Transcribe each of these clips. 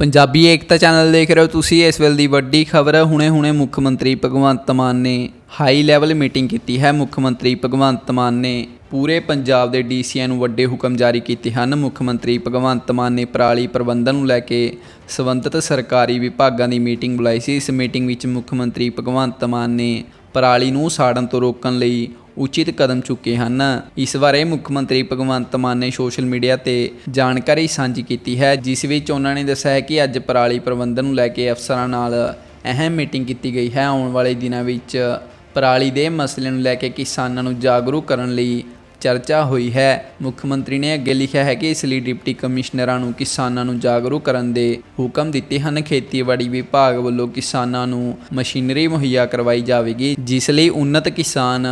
ਪੰਜਾਬੀ ਏਕਤਾ channel ਦੇਖ ਰਹੇ ਹੋ ਤੁਸੀਂ, ਇਸ ਵੇਲੇ ਦੀ ਵੱਡੀ ਖਬਰ, ਹੁਣੇ-ਹੁਣੇ ਮੁੱਖ ਮੰਤਰੀ ਭਗਵੰਤ ਮਾਨ ਨੇ ਹਾਈ ਲੈਵਲ ਮੀਟਿੰਗ ਕੀਤੀ ਹੈ। ਮੁੱਖ ਮੰਤਰੀ ਭਗਵੰਤ ਮਾਨ ਨੇ ਪੂਰੇ ਪੰਜਾਬ ਦੇ ਡੀਸੀਆਂ ਨੂੰ ਵੱਡੇ ਹੁਕਮ ਜਾਰੀ ਕੀਤੇ ਹਨ। ਮੁੱਖ ਮੰਤਰੀ ਭਗਵੰਤ ਮਾਨ ਨੇ ਪਰਾਲੀ ਪ੍ਰਬੰਧਨ ਨੂੰ ਲੈ ਕੇ ਸੰਬੰਧਿਤ ਸਰਕਾਰੀ ਵਿਭਾਗਾਂ ਦੀ ਮੀਟਿੰਗ ਬੁਲਾਈ ਸੀ। ਇਸ ਮੀਟਿੰਗ ਵਿੱਚ ਮੁੱਖ ਮੰਤਰੀ ਭਗਵੰਤ ਮਾਨ ਨੇ ਪਰਾਲੀ ਨੂੰ ਸਾੜਨ ਤੋਂ ਰੋਕਣ ਲਈ ਉਚਿਤ ਕਦਮ ਚੁੱਕੇ ਹਨ। ਇਸ ਬਾਰੇ ਮੁੱਖ ਮੰਤਰੀ ਭਗਵੰਤ ਮਾਨ ਨੇ ਸੋਸ਼ਲ ਮੀਡੀਆ ਤੇ ਜਾਣਕਾਰੀ ਸਾਂਝੀ ਕੀਤੀ ਹੈ, ਜਿਸ ਵਿੱਚ ਉਹਨਾਂ ਨੇ ਦੱਸਿਆ ਹੈ ਕਿ ਅੱਜ ਪਰਾਲੀ ਪ੍ਰਬੰਧਨ ਨੂੰ ਲੈ ਕੇ ਅਫਸਰਾਂ ਨਾਲ ਅਹਿਮ ਮੀਟਿੰਗ ਕੀਤੀ ਗਈ ਹੈ। ਆਉਣ ਵਾਲੇ ਦਿਨਾਂ ਵਿੱਚ ਪਰਾਲੀ ਦੇ ਮਸਲੇ ਨੂੰ ਲੈ ਕੇ ਕਿਸਾਨਾਂ ਨੂੰ ਜਾਗਰੂਕ ਕਰਨ ਲਈ ਚਰਚਾ ਹੋਈ ਹੈ। ਮੁੱਖ ਮੰਤਰੀ ਨੇ ਅੱਗੇ ਲਿਖਿਆ ਹੈ ਕਿ ਇਸ ਲਈ ਡਿਪਟੀ ਕਮਿਸ਼ਨਰਾਂ ਨੂੰ ਕਿਸਾਨਾਂ ਨੂੰ ਜਾਗਰੂਕ ਕਰਨ ਦੇ ਹੁਕਮ ਦਿੱਤੇ ਹਨ। ਖੇਤੀਬਾੜੀ ਵਿਭਾਗ ਵੱਲੋਂ ਕਿਸਾਨਾਂ ਨੂੰ ਮਸ਼ੀਨਰੀ ਮੁਹੱਈਆ ਕਰਵਾਈ ਜਾਵੇਗੀ, ਜਿਸ ਲਈ ਉન્નਤ ਕਿਸਾਨ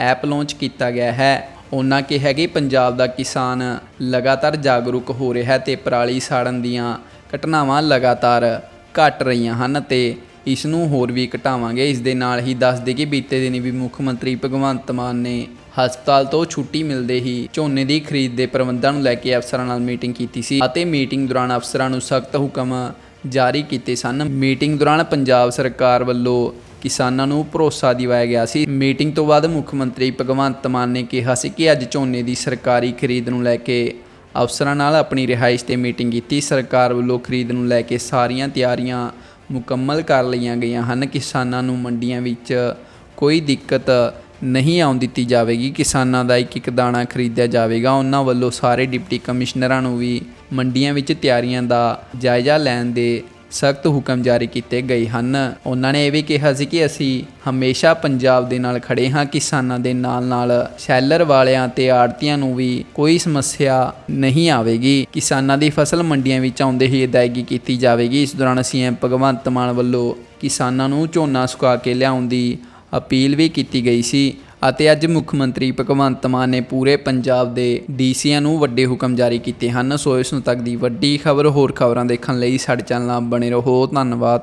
ਐਪ ਲਾਂਚ ਕੀਤਾ ਗਿਆ ਹੈ। ਉਹਨਾਂ ਕਿਹਾ ਕਿ ਪੰਜਾਬ ਦਾ ਕਿਸਾਨ ਲਗਾਤਾਰ ਜਾਗਰੂਕ ਹੋ ਰਿਹਾ ਹੈ ਤੇ ਪਰਾਲੀ ਸਾੜਨ ਦੀਆਂ ਘਟਨਾਵਾਂ ਲਗਾਤਾਰ ਘਟ ਰਹੀਆਂ ਹਨ ਤੇ ਇਸ ਨੂੰ ਹੋਰ ਵੀ ਘਟਾਵਾਂਗੇ। ਇਸ ਦੇ ਨਾਲ ਹੀ ਦੱਸ ਦੇ ਕਿ ਬੀਤੇ ਦਿਨੀ ਵੀ ਮੁੱਖ ਮੰਤਰੀ ਭਗਵੰਤ ਮਾਨ ਨੇ ਹਸਪਤਾਲ ਤੋਂ ਛੁੱਟੀ ਮਿਲਦੇ ਹੀ ਝੋਨੇ ਦੀ ਖਰੀਦ ਦੇ ਪ੍ਰਬੰਧਾਂ ਨੂੰ ਲੈ ਕੇ ਅਫਸਰਾਂ ਨਾਲ ਮੀਟਿੰਗ ਕੀਤੀ ਸੀ ਅਤੇ ਮੀਟਿੰਗ ਦੌਰਾਨ ਅਫਸਰਾਂ ਨੂੰ ਸਖਤ ਹੁਕਮ ਜਾਰੀ ਕੀਤੇ ਸਨ। ਮੀਟਿੰਗ ਦੌਰਾਨ ਪੰਜਾਬ ਸਰਕਾਰ ਵੱਲੋਂ ਕਿਸਾਨਾਂ ਨੂੰ ਭਰੋਸਾ ਦਿਵਾਇਆ ਗਿਆ ਸੀ। ਮੀਟਿੰਗ ਤੋਂ ਬਾਅਦ ਮੁੱਖ ਮੰਤਰੀ ਭਗਵੰਤ ਮਾਨ ਨੇ ਕਿਹਾ ਸੀ ਕਿ ਅੱਜ ਝੋਨੇ ਦੀ ਸਰਕਾਰੀ ਖਰੀਦ ਨੂੰ ਲੈ ਕੇ ਅਫਸਰਾਂ ਨਾਲ ਆਪਣੀ ਰਿਹਾਇਸ਼ ਤੇ ਮੀਟਿੰਗ ਕੀਤੀ। ਸਰਕਾਰ ਵੱਲੋਂ ਖਰੀਦ ਨੂੰ ਲੈ ਕੇ ਸਾਰੀਆਂ ਤਿਆਰੀਆਂ ਮੁਕੰਮਲ ਕਰ ਲਈਆਂ ਗਈਆਂ ਹਨ। ਕਿਸਾਨਾਂ ਨੂੰ ਮੰਡੀਆਂ ਵਿੱਚ ਕੋਈ ਦਿੱਕਤ ਨਹੀਂ ਆਉਣ ਦਿੱਤੀ ਜਾਵੇਗੀ। ਕਿਸਾਨਾਂ ਦਾ ਇੱਕ ਇੱਕ ਦਾਣਾ ਖਰੀਦਿਆ ਜਾਵੇਗਾ। ਉਹਨਾਂ ਵੱਲੋਂ ਸਾਰੇ ਡਿਪਟੀ ਕਮਿਸ਼ਨਰਾਂ ਨੂੰ ਵੀ ਮੰਡੀਆਂ ਵਿੱਚ ਤਿਆਰੀਆਂ ਦਾ ਜਾਇਜ਼ਾ ਲੈਣ ਦੇ ਸਖਤ ਹੁਕਮ ਜਾਰੀ ਕੀਤੇ ਗਏ ਹਨ। ਉਹਨਾਂ ਨੇ ਇਹ ਵੀ ਕਿਹਾ ਸੀ ਕਿ ਅਸੀਂ ਹਮੇਸ਼ਾ ਪੰਜਾਬ ਦੇ ਨਾਲ ਖੜੇ ਹਾਂ। ਕਿਸਾਨਾਂ ਦੇ ਨਾਲ ਨਾਲ ਸ਼ੈਲਰ ਵਾਲਿਆਂ ਤੇ ਆੜਤੀਆਂ ਨੂੰ ਵੀ ਕੋਈ ਸਮੱਸਿਆ ਨਹੀਂ ਆਵੇਗੀ। ਕਿਸਾਨਾਂ ਦੀ ਫਸਲ ਮੰਡੀਆਂ ਵਿੱਚ ਆਉਂਦੇ ਹੀ ਅਦਾਇਗੀ ਕੀਤੀ ਜਾਵੇਗੀ। ਇਸ ਦੌਰਾਨ ਸੀਐਮ ਭਗਵੰਤ ਮਾਨ ਵੱਲੋਂ ਕਿਸਾਨਾਂ ਨੂੰ ਝੋਨਾ ਸੁਕਾ ਕੇ ਲਿਆਉਣ ਦੀ ਅਪੀਲ ਵੀ ਕੀਤੀ ਗਈ ਸੀ। ਅਤੇ ਅੱਜ ਮੁੱਖ ਮੰਤਰੀ ਭਗਵੰਤ ਮਾਨ ਨੇ ਪੂਰੇ ਪੰਜਾਬ ਦੇ ਡੀਸੀਆਂ ਨੂੰ ਵੱਡੇ ਹੁਕਮ ਜਾਰੀ ਕੀਤੇ ਹਨ। ਸੋ ਇਸ ਨੂੰ ਤੱਕ ਦੀ ਵੱਡੀ ਖਬਰ ਹੋਰ ਖਬਰਾਂ ਦੇਖਣ ਲਈ ਸਾਡੇ ਚੈਨਲ ਨਾਲ ਬਣੇ ਰਹੋ। ਧੰਨਵਾਦ।